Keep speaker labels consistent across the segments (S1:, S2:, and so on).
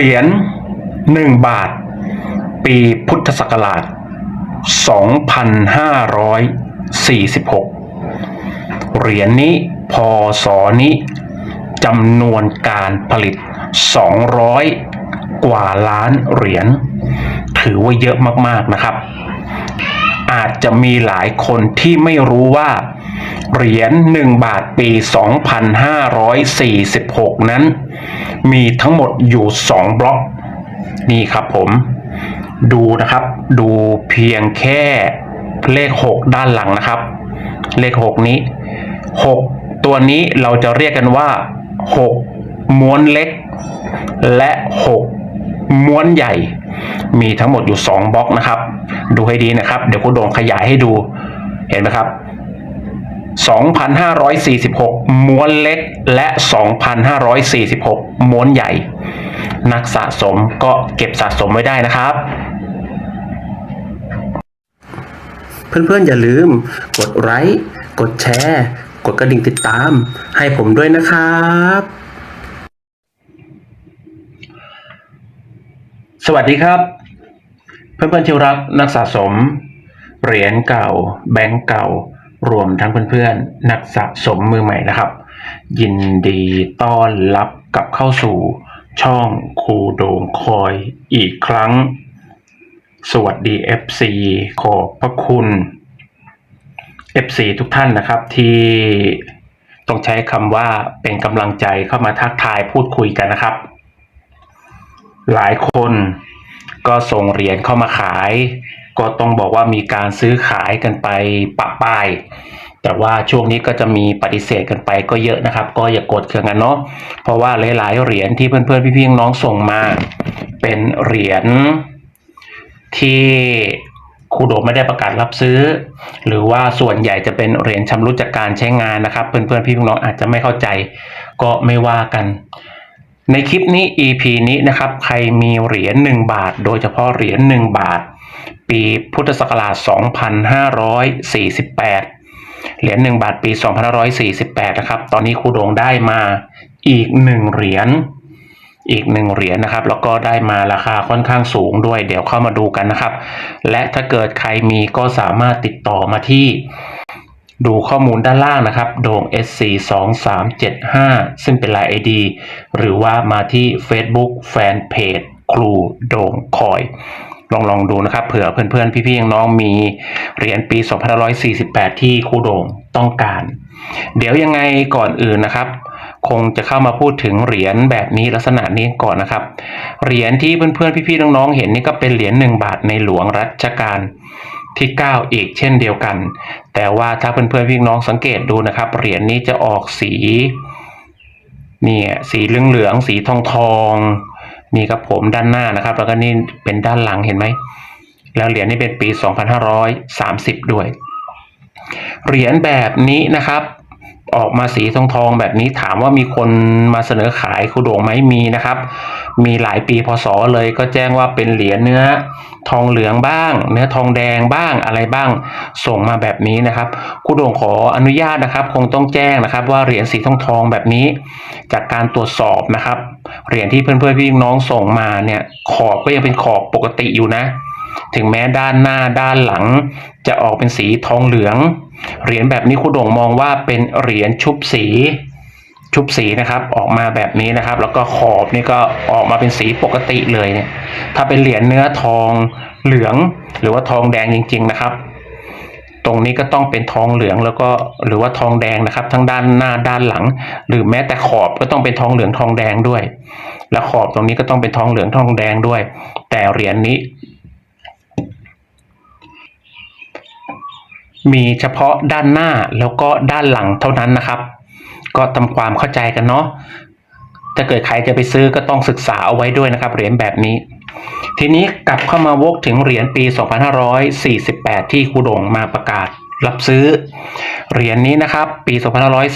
S1: รียญ1บาท ปีพุทธศักราช 2546 เหรียญนี้พศนี้จำนวนการผลิต 200 กว่าล้านเหรียญ ถือว่าเยอะมาก ๆ นะครับ อาจจะมีหลายคนที่ไม่รู้ว่า เหรียญ1บาทปี 2546 นั้น มีทั้งหมดอยู่ 2 บล็อก นี่ครับผม ดูนะครับ ดูเพียงแค่เลข 6 ด้านหลังนะครับ เลข 6 นี้ 6 ตัวนี้เราจะเรียกกันว่า 6 ม้วนเล็ก และ 6 ม้วนใหญ่ มีทั้งหมดอยู่ 2บล็อกนะครับ ดูให้ดีนะครับ เดี๋ยวคุณโดงขยายให้ดู เห็นไหมครับ 2,546 ม้วนเล็กและ 2,546 ม้วนใหญ่ นักสะสมก็เก็บสะสมไว้ได้นะครับเพื่อนๆ อย่าลืม กดไลค์ กดแชร์ กดกระดิ่งติดตาม ให้ผมด้วยนะครับ สวัสดีครับ เพื่อนๆที่รักนักสะสม เหรียญเก่า แบงก์เก่า รวมทั้งเพื่อนๆ นักสะสมมือใหม่นะครับ ยินดีต้อนรับกลับเข้าสู่ช่องครูโด่งคอยอีกครั้ง สวัสดี FC ขอบพระคุณ FC ทุกท่านนะครับที่ต้องใช้คำว่าเป็นกำลังใจเข้ามาทักทายพูดคุยกันนะครับ หลายคนก็ส่งเหรียญเข้ามาขาย ก็ต้องบอกว่ามีการซื้อขายกันไปปะปาย แต่ว่าช่วงนี้ก็จะมีปฏิเสธกันไปก็เยอะนะครับ ก็อย่ากกดเคืองกันเนาะเพราะว่าหลาย ๆ เหรียญที่เพื่อน ๆ พี่ๆน้องส่งมา เป็นเหรียญที่ครูโดไม่ได้ประกาศรับซื้อ หรือว่าส่วนใหญ่จะเป็นเหรียญชำรุดจากการใช้งานนะครับ เพื่อนๆพี่ๆน้องอาจจะไม่เข้าใจ ก็ไม่ว่ากัน ในคลิปนี้ EP นี้นะครับ ใครมีเหรียญ1บาท โดยเฉพาะเหรียญ1บาท ปีพุทธศักราช 2548 เหรียญ1บาทปี 2548 นะครับ ตอนนี้ครูโดงได้มาอีก 1 เหรียญ อีกหนึ่งเหรียญนะครับ แล้วก็ได้มาราคาค่อนข้างสูงด้วย เดี๋ยวเข้ามาดูกันนะครับ และถ้าเกิดใครมีก็สามารถติดต่อมาที่ ดูข้อมูลด้านล่างนะครับ โด่ง SC 2 3 7 5 ซึ่งเป็น Line ID หรือว่ามาที่ Facebook Fanpage ครูโด่งคอย ลองลองดูนะครับ เผื่อเพื่อนๆ พี่ๆน้องๆมีเหรียญปี 2548 ที่ครูโด่งต้องการ เดี๋ยวยังไงก่อนอื่นนะครับ คงจะเข้ามาพูดถึงเหรียญแบบนี้ลักษณะนี้ก่อนนะครับ เหรียญที่เพื่อนๆ พี่ๆน้องๆ เห็นนี่ก็เป็นเหรียญ1บาทในหลวงรัชกาล ที่ 9 อีกเช่นเดียวกัน แต่ว่าถ้าเพื่อนๆพี่น้องสังเกตดูนะครับ เหรียญนี้จะออกสีเนี่ยสีเหลืองๆสีทองทองนี่ครับผมด้านหน้านะครับ แล้วก็นี่เป็นด้านหลังเห็นไหมแล้วเหรียญนี้เป็นปี 2530 ด้วย เหรียญแบบนี้นะครับ ออกมาสีทองทองแบบนี้ถามว่ามีคนมาเสนอขายครูโด่งไหมมีนะครับ มีหลายปีพศเลยก็แจ้งว่าเป็นเหรียญเนื้อทองเหลืองบ้าง เนื้อทองแดงบ้างอะไรบ้างส่งมาแบบนี้นะครับครูโด่งขออนุญาตนะครับ คงต้องแจ้งนะครับ ว่าเหรียญสีทองทองแบบนี้ จากการตรวจสอบนะครับเหรียญที่เพื่อนๆพี่น้องส่งมาเนี่ยขอบก็ยังเป็นขอบปกติอยู่นะ ถึงแม้ด้านหน้าด้านหลัง จะออกเป็นสีทองเหลือง เหรียญแบบนี้ครูโด่งมองว่าเป็นเหรียญชุบสี ชุบสีนะครับออกมาแบบนี้นะครับ แล้วก็ขอบนี่ก็ออกมาเป็นสีปกติเลยเนี่ย ถ้าเป็นเหรียญเนื้อทองเหลือง หรือว่าทองแดงจริง ๆ นะครับ ตรงนี้ก็ต้องเป็นทองเหลืองแล้วก็หรือว่าทองแดงนะครับ ทั้งด้านหน้าด้านหลัง หรือแม้แต่ขอบก็ต้องเป็นทองเหลืองทองแดงด้วย และขอบตรงนี้ก็ต้องเป็นทองเหลืองทองแดงด้วย แต่เหรียญนี้ มีเฉพาะด้านหน้าแล้วก็ด้านหลังเท่านั้นนะครับ ก็ทำความเข้าใจกันเนาะถ้าเกิดใครจะไปซื้อก็ต้องศึกษาเอาไว้ด้วยนะครับเหรียญแบบนี้ ทีนี้กลับเข้ามาวกถึงเหรียญปี 2548 ที่ครูโด่งมาประกาศรับซื้อ เหรียญนี้นะครับ ปี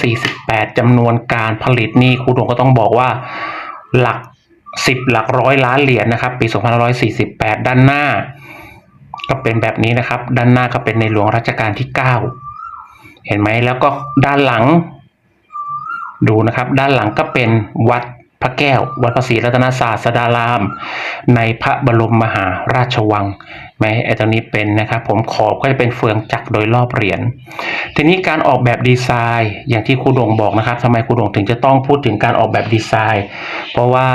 S1: 2548จำนวนการผลิตนี่ครูโด่งก็ต้องบอกว่าหลัก 10 หลักร้อยล้านเหรียญนะครับ ปี 2548 ด้านหน้า ก็เป็นแบบนี้นะครับ ด้านหน้าก็เป็นในหลวงรัชกาลที่ 9 เห็นไหมแล้วก็ด้านหลัง ดูนะครับ ด้านหลังก็เป็นวัดพระแก้ว วัดพระศรีรัตนศาสดาราม ในพระบรมมหาราชวังแม้ไอตรงนี้เป็นนะครับ ผมขอบก็จะเป็นเฟืองจักรโดยรอบเหรียญทีนี้การออกแบบดีไซน์อย่างที่ครูดงบอกนะครับทำไมครูดงถึงจะต้องพูดถึงการออกแบบดีไซน์ เพราะว่า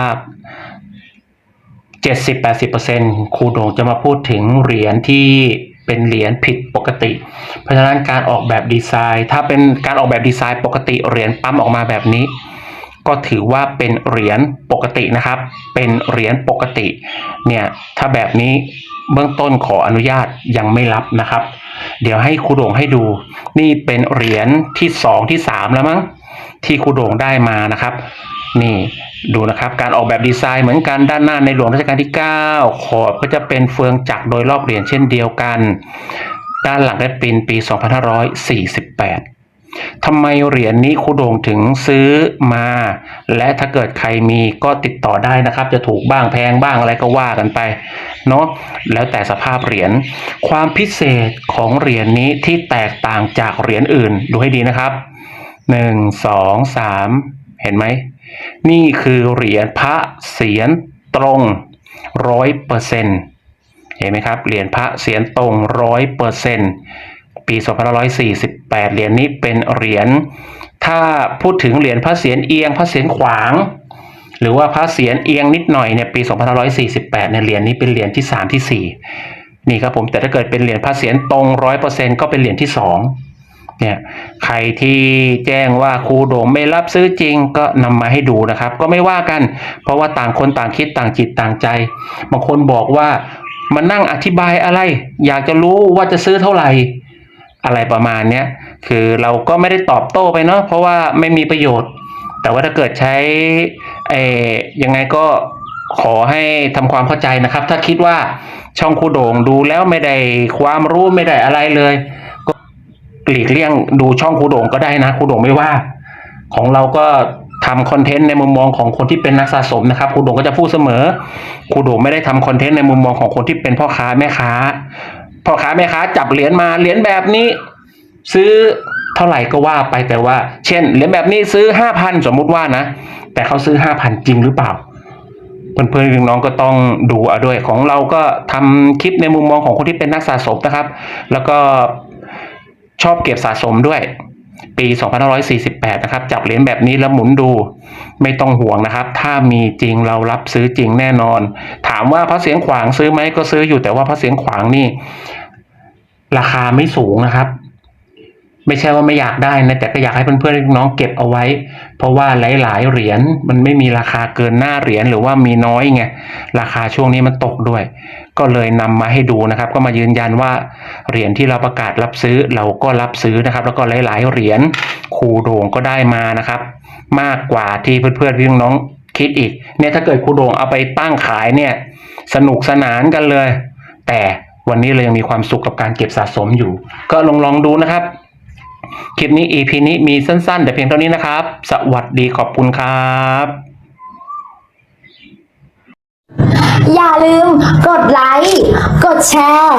S1: 70-80%ครูโดงจะมาพูดถึงเหรียญที่เป็นเหรียญผิดปกติ เพราะฉะนั้นการออกแบบดีไซน์ ถ้าเป็นการออกแบบดีไซน์ปกติเหรียญปั๊มออกมาแบบนี้ ก็ถือว่าเป็นเหรียญปกตินะครับ เป็นเหรียญปกติเนี่ยถ้าแบบนี้เบื้องต้นขออนุญาตยังไม่รับนะครับ เดี๋ยวให้ครูโด่งให้ดู นี่เป็นเหรียญที่สองที่สามแล้วมั้งที่ครูโด่งได้มานะครับ นี่ ดูนะครับการออกแบบดีไซน์เหมือนกันด้านหน้าในหลวงรัชกาลที่ 9 ขอบก็จะเป็นเฟืองจักรโดยรอบเหรียญเช่นเดียวกัน ด้านหลังได้เป็นปี 2548 ทำไมเหรียญนี้ครูโด่งถึงซื้อมา และถ้าเกิดใครมีก็ติดต่อได้นะครับ จะถูกบ้างแพงบ้างอะไรก็ว่ากันไปเนาะแล้วแต่สภาพเหรียญความพิเศษของเหรียญนี้ที่แตกต่างจากเหรียญอื่นดูให้ดีนะครับหนึ่งสองสามเห็นไหม นี่คือเหรียญพระเสียรตรงร้อยเปอร์เซ็นเห็นไหมครับ เหรียญพระเสียรตรงร้อยเปอร์เซ็นปี2548 เหรียญนี้เป็นเหรียญ ถ้าพูดถึงเหรียญพระเสียรเอียง พระเสียรขวาง หรือว่าพระเสียรเอียงนิดหน่อยเนี่ยปี2548เนี่ยเหรียญนี้เป็นเหรียญที่ 3 ที่ 4 นี่ครับผม แต่ถ้าเกิดเป็นเหรียญพระเสียรตรงร้อยเปอร์เซ็นก็เป็นเหรียญที่ 2 เนี่ยใครที่แจ้งว่าครูโด่งไม่รับซื้อจริงก็นำมาให้ดูนะครับ ก็ไม่ว่ากัน เพราะว่าต่างคนต่างคิดต่างจิตต่างใจ บางคนบอกว่ามานั่งอธิบายอะไร อยากจะรู้ว่าจะซื้อเท่าไหร่อะไรประมาณเนี้ยคือเราก็ไม่ได้ตอบโต้ไปเนาะเพราะว่าไม่มีประโยชน์ แต่ว่าถ้าเกิดใช้เอยังไงก็ขอให้ทำความเข้าใจนะครับ ถ้าคิดว่าช่องครูโด่งดูแล้วไม่ได้ความรู้ไม่ได้อะไรเลย หลีกเลี่ยงดูช่องครูโด่งก็ได้นะครูโด่งไม่ว่า ของเราก็ทำคอนเทนต์ในมุมมองของคนที่เป็นนักสะสมนะครับครูโด่งก็จะพูดเสมอครูโด่งไม่ได้ทำคอนเทนต์ในมุมมองของคนที่เป็นพ่อค้าแม่ค้าพ่อค้าแม่ค้าจับเหรียญมาเหรียญแบบนี้ ซื้อเท่าไหร่ก็ว่าไปแต่ว่า เช่นเหรียญแบบนี้ซื้อห้าพันสมมุติว่านะ แต่เขาซื้อห้าพันจริงหรือเปล่าเพื่อนๆน้องๆก็ต้องดูเอาด้วยของเราก็ทำคลิปในมุมมองของคนที่เป็นนักสะสมนะครับ แล้วก็ ชอบเก็บสะสมด้วย ปี 2548 นะครับ จับเหรียญแบบนี้แล้วหมุนดู ไม่ต้องห่วงนะครับ ถ้ามีจริงเรารับซื้อจริงแน่นอน ถามว่าพระเสียงขวางซื้อไหมก็ซื้ออยู่แต่ว่าพระเสียงขวางนี่ ราคาไม่สูงนะครับ ไม่ใช่ว่าไม่อยากได้นะแต่ก็อยากให้เพื่อนๆน้องเก็บเอาไว้ เพราะว่าหลาย ๆ เหรียญมันไม่มีราคาเกินหน้าเหรียญหรือว่ามีน้อยไงราคาช่วงนี้มันตกด้วย ก็เลยนำมาให้ดูนะครับ ก็มายืนยันว่าเหรียญที่เราประกาศรับซื้อเราก็รับซื้อนะครับ แล้วก็หลายๆเหรียญครูโด่งก็ได้มานะครับ มากกว่าที่เพื่อนๆพี่น้องคิดอีกเนี่ยถ้าเกิดครูโด่งเอาไปตั้งขายเนี่ยสนุกสนานกันเลย แต่วันนี้เรายังมีความสุขกับการเก็บสะสมอยู่ ก็ลองลองดูนะครับ คลิปนี้ EP นี้มีสั้น ๆ แต่เพียงเท่านี้นะครับ สวัสดีขอบคุณครับ
S2: อย่าลืมกดไลค์ กดแชร์